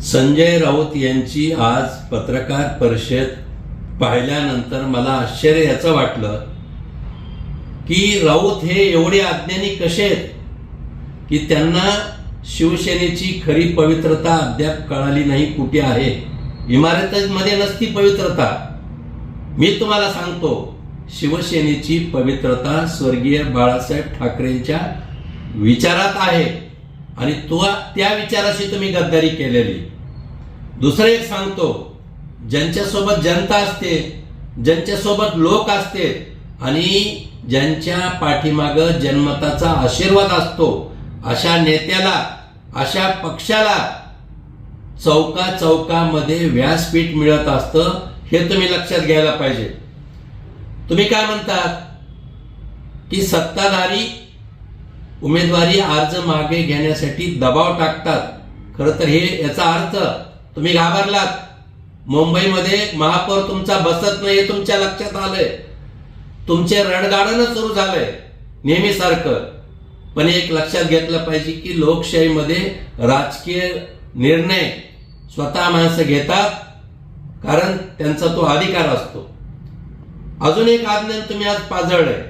संजय राऊत यांची आज पत्रकार परिषद पाहिल्यानंतर मला आश्चर्य याचं वाटलं की राऊत हे एवढे अज्ञानी कसे आहेत? की त्यांना शिवसेनेची खरी पवित्रता अद्याप कळाली नाही कुठे आहे? इमारतीमध्ये नसती पवित्रता. मी तुम्हाला सांगतो शिवसेनेची पवित्रता स्वर्गीय बाळासाहेब ठाकरेंच्या विचारात आहे. आणि तो त्या विचाराशी तुम्ही गद्दारी केलेली. दुसरं एक सांगतो ज्यांच्यासोबत जनता असते ज्यांच्यासोबत लोक असते आणि ज्यांच्या पाठीमाग जन्मताचा आशीर्वाद असतो अशा नेत्याला अशा पक्षाला चौका चौकामध्ये व्यासपीठ मिळत असतं हे तुम्ही लक्षात घ्यायला पाहिजे. तुम्ही काय म्हणतात की सत्ताधारी उमेदवारी अर्ज मागे घेण्यासाठी दबाव टाकतात. खरं तर हे याचा अर्थ तुम्ही घाबरलात. मुंबईमध्ये महापौर तुमचा बसत नाही हे तुमच्या लक्षात आलंय. तुमचे रणगाडणं सुरू झालंय नेहमीसारखं पण एक लक्षात घेतलं पाहिजे की लोकशाहीमध्ये राजकीय निर्णय स्वतः माणसं घेतात कारण त्यांचा तो अधिकार असतो. अजून एक आज्ञा तुम्ही आज पाजळलंय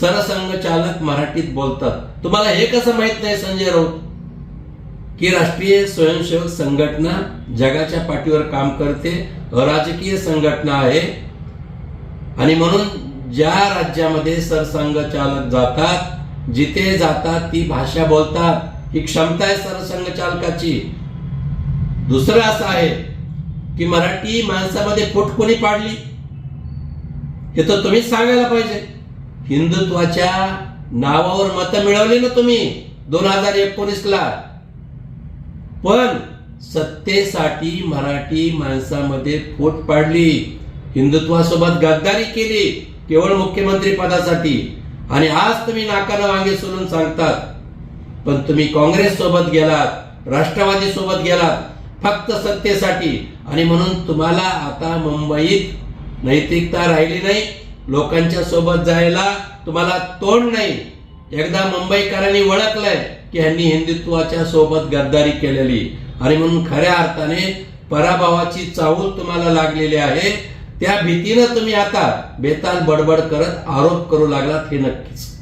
सरसंघचालक मराठीत बोलतात. तुम्हाला हे कसं माहीत नाही संजय राऊत? की राष्ट्रीय स्वयंसेवक संघटना जगाच्या पाठीवर काम करते अराजकीय संघटना आहे. आणि म्हणून ज्या राज्यामध्ये सरसंघचालक जातात जिथे जातात ती भाषा बोलतात. ही क्षमता आहे सरसंघचालकाची दुसरं असं आहे की मराठी माणसामध्ये फूट कोणी पाडली. हे तर तुम्हीच सांगायला पाहिजे. हिंदुत्वाच्या नावावर मतं मिळवली ना तुम्ही दोन हजार एकोणीस ला पण सत्तेसाठी मराठी माणसामध्ये फूट पाडली. हिंदुत्वासोबत गद्दारी केली केवळ मुख्यमंत्री पदासाठी. आणि आज तुम्ही नाकाला वांगे सोडून सांगतात. पण तुम्ही काँग्रेस सोबत गेलात राष्ट्रवादी सोबत गेलात फक्त सत्तेसाठी. आणि म्हणून तुम्हाला आता मुंबईत नैतिकता राहिली नाही. लोकांच्या सोबत जायला तुम्हाला तोंड नाही. एकदा मुंबईकरांनी ओळखलंय की ह्यांनी हिंदुत्वाच्या सोबत गद्दारी केलेली. आणि म्हणून खऱ्या अर्थाने पराभवाची चाहूल तुम्हाला लागलेली आहे. त्या भीतीनं तुम्ही आता बेताल बडबड करत आरोप करू लागलात हे नक्कीच.